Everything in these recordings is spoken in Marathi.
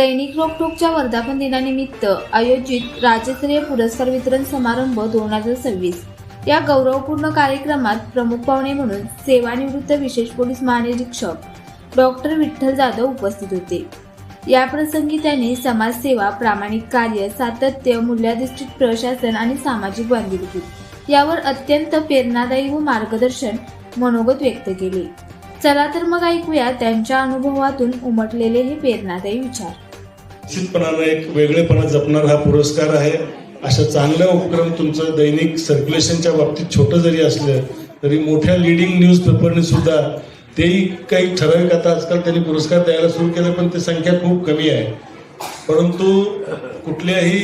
दैनिक रोखोकच्या वर्धापन दिनानिमित्त आयोजित राज्यस्तरीय पुरस्कार वितरण समारंभ दोन हजार सव्वीस. या गौरवपूर्ण कार्यक्रमात प्रमुख पाहुणे म्हणून सेवानिवृत्त विशेष पोलीस महानिरीक्षक डॉक्टर विठ्ठल जाधव उपस्थित होते. याप्रसंगी त्यांनी समाजसेवा प्रामाणिक कार्य सातत्य मूल्याधिष्ठित प्रशासन आणि सामाजिक बांधिलकी यावर अत्यंत प्रेरणादायी व मार्गदर्शन मनोगत व्यक्त केले. चला तर मग ऐकूया त्यांच्या अनुभवातून उमटलेले हे प्रेरणादायी विचार. निश्चितपणानं एक वेगळेपणा जपणार हा पुरस्कार आहे. अशा चांगल्या उपक्रम तुमचं दैनिक सर्क्युलेशनच्या बाबतीत छोटं जरी असलं तरी मोठ्या लिडिंग न्यूज पेपरने सुद्धा तेही काही ठराविक आता आजकाल त्यांनी पुरस्कार द्यायला सुरू केलं पण ते संख्या खूप कमी आहे. परंतु कुठल्याही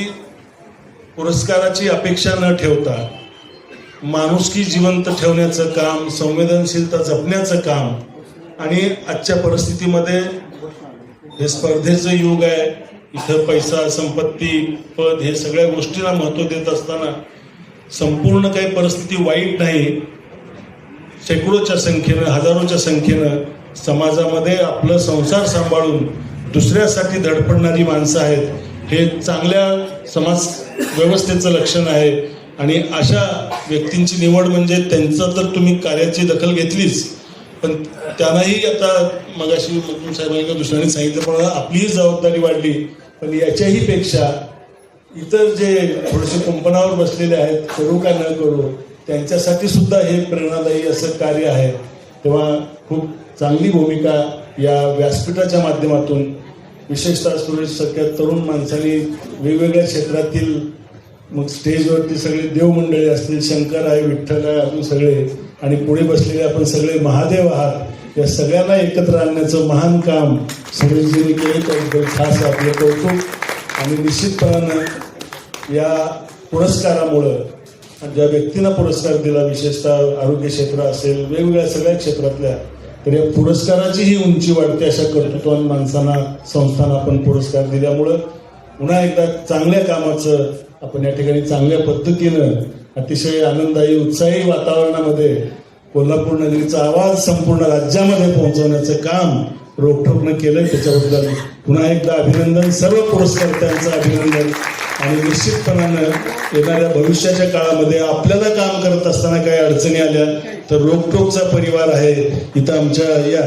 पुरस्काराची अपेक्षा न ठेवता माणुसकी जिवंत ठेवण्याचं काम संवेदनशीलता जपण्याचं काम आणि आजच्या परिस्थितीमध्ये हे स्पर्धेचं युग आहे. इथं पैसा संपत्ती पद हे सगळ्या गोष्टीला महत्त्व देत असताना संपूर्ण काही परिस्थिती वाईट नाही. शेकडोच्या संख्येनं हजारोच्या संख्येनं समाजामध्ये आपलं संसार सांभाळून दुसऱ्यासाठी धडपडणारी माणसं आहेत. हे चांगल्या समाज व्यवस्थेचं लक्षण आहे. आणि अशा व्यक्तींची निवड म्हणजे त्यांचं तर तुम्ही कार्याची दखल घेतलीच. पण त्यांनाही आता मगाशी मुकुंद साहेबांनी किंवा सांगितलं पण आपलीही जबाबदारी वाढली. पण याच्याही पेक्षा इतर जे थोडेसे कुंपणावर बसलेले आहेत करू का न करू त्यांच्यासाठी सुद्धा हे प्रेरणादायी असं कार्य आहे. तेव्हा खूप चांगली भूमिका या व्यासपीठाच्या माध्यमातून विशेषतः सुरेशसारख्या तरुण माणसांनी वेगवेगळ्या क्षेत्रातील मग स्टेजवरती सगळे देवमंडळी असतील शंकर आहे विठ्ठल आहे अजून सगळे आणि पुढे बसलेले आपण सगळे महादेव आहात या सगळ्यांना एकत्र आणण्याचं महान काम सुरेशजींनी केलं त्याबद्दल खास आपलं कौतुक. आणि निश्चितपणानं या पुरस्कारामुळं ज्या व्यक्तींना पुरस्कार दिला विशेषतः आरोग्य क्षेत्र असेल वेगवेगळ्या सगळ्या क्षेत्रातल्या तर या पुरस्काराची ही उंची वाढते अशा कर्तृत्वान माणसांना संस्थांना आपण पुरस्कार दिल्यामुळं. पुन्हा एकदा चांगल्या कामाचं आपण या ठिकाणी चांगल्या पद्धतीनं अतिशय आनंददायी उत्साही वातावरणामध्ये कोल्हापूर नगरीचा आवाज संपूर्ण राज्यामध्ये पोहोचवण्याचं काम रोखठोकनं केलं त्याच्याबद्दल पुन्हा एकदा अभिनंदन सर्व पुरस्कर्त्यांचं अभिनंदन. आणि निश्चितपणानं येणाऱ्या भविष्याच्या काळामध्ये आपल्याला काम करत असताना काही अडचणी आल्या तर रोखठोकचा परिवार आहे. इथं आमच्या या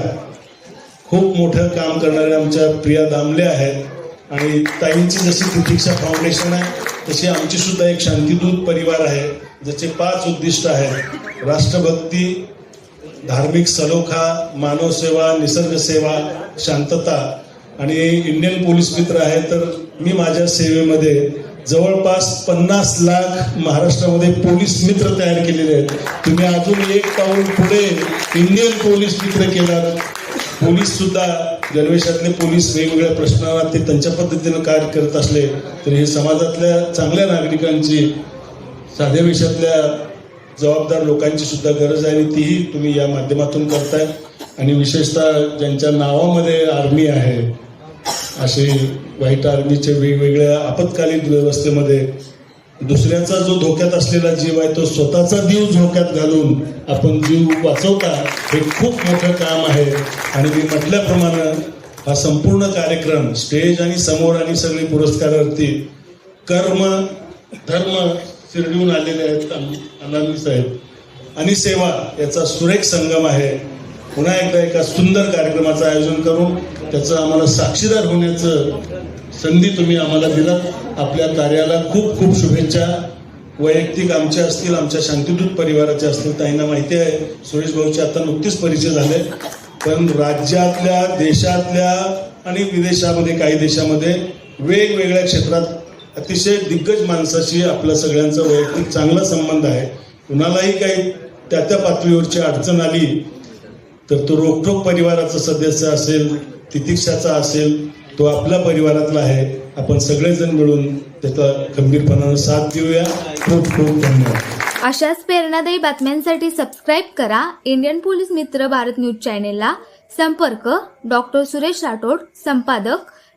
खूप मोठं काम करणाऱ्या आमच्या प्रिया दामले आहेत. आणि ताईंची जशी प्रतीक्षा फाउंडेशन आहे तशी आमची सुद्धा एक शांतिदूत परिवार आहे. ज्याचे पाच उद्दिष्ट आहेत. राष्ट्रभक्ती धार्मिक सलोखा मानवसेवा निसर्गसेवा शांतता आणि इंडियन पोलीस मित्र आहे तर मी माझ्या सेवेमध्ये जवळपास पन्नास लाख महाराष्ट्रामध्ये पोलीस मित्र तयार केलेले आहेत. तुम्ही अजून एक पाऊल पुढे इंडियन पोलीस मित्र केलात. पोलीस सुद्धा गणवेशातले पोलीस वेगवेगळ्या प्रश्नांना ते त्यांच्या पद्धतीनं कार्य करत असले तरी हे समाजातल्या चांगल्या नागरिकांची साध्या वेशातल्या जबाबदार लोकांची सुद्धा गरज आहे आणि तीही तुम्ही या माध्यमातून करताय. आणि विशेषतः ज्यांच्या नावामध्ये आर्मी आहे असे व्हाईट आर्मीचे वेगवेगळ्या आपत्कालीन व्यवस्थेमध्ये दुसऱ्याचा जो धोक्यात असलेला जीव आहे तो स्वतःचा जीव धोक्यात घालून आपण जीव वाचवता हे खूप मोठं काम आहे. आणि मी म्हटल्याप्रमाणे हा संपूर्ण कार्यक्रम स्टेज आणि समोर आणि सगळे पुरस्कारार्थी कर्म धर्म शिर्डीहून आलेले आहेत अनामी साहेब. आणि सेवा याचा सुरेख संगम आहे. पुन्हा एकदा एका सुंदर कार्यक्रमाचं आयोजन करून त्याचं आम्हाला साक्षीदार होण्याचं संधी तुम्ही आम्हाला दिलात. आपल्या कार्याला खूप खूप शुभेच्छा. वैयक्तिक आमच्या असतील आमच्या शांतीदूत परिवाराच्या असतील ताईंना माहिती आहे. सुरेश भाऊचे आता नुकतीच परिचय झाले. पण राज्यातल्या देशातल्या आणि विदेशामध्ये काही देशामध्ये वेगवेगळ्या क्षेत्रात अतिशय दिग्गज माणसाशी आपला सगळ्यांचा वैयक्तिक चांगला संबंध आहे. कुणालाही काही त्या त्या पातळीवरची अडचण आली तर तो रोखोक परिवाराचा सदस्य असेल तितिक्षाचा असेल तो आपल्या परिवारातला आहे. आपण सगळेजण मिळून त्याचा खंबीरपणानं साथ देऊया. खूप खूप धन्यवाद. अशाच प्रेरणादायी बातम्यांसाठी सबस्क्राईब करा. इंडियन पोलीस मित्र भारत न्यूज चॅनेलला संपर्क. डॉक्टर सुरेश राठोड संपादक.